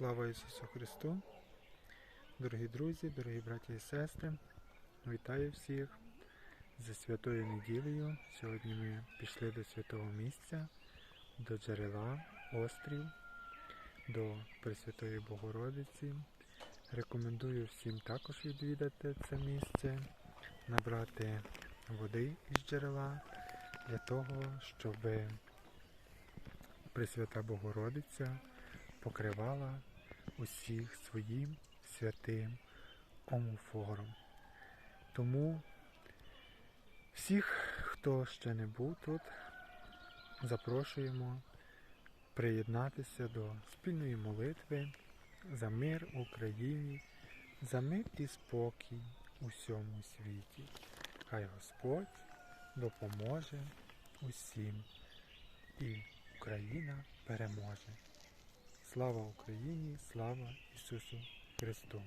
Слава Ісусу Христу! Дорогі друзі, дорогі браті і сестри, вітаю всіх зі святою неділею. Сьогодні ми пішли до святого місця, до джерела, острів, до Пресвятої Богородиці. Рекомендую всім також відвідати це місце, набрати води із джерела для того, щоб Пресвята Богородиця покривала усіх своїм святим омофором. Тому всіх, хто ще не був тут, запрошуємо приєднатися до спільної молитви за мир в Україні, за мир і спокій у всьому світі. Хай Господь допоможе усім і Україна переможе. Слава Україні, слава Ісусу Христу!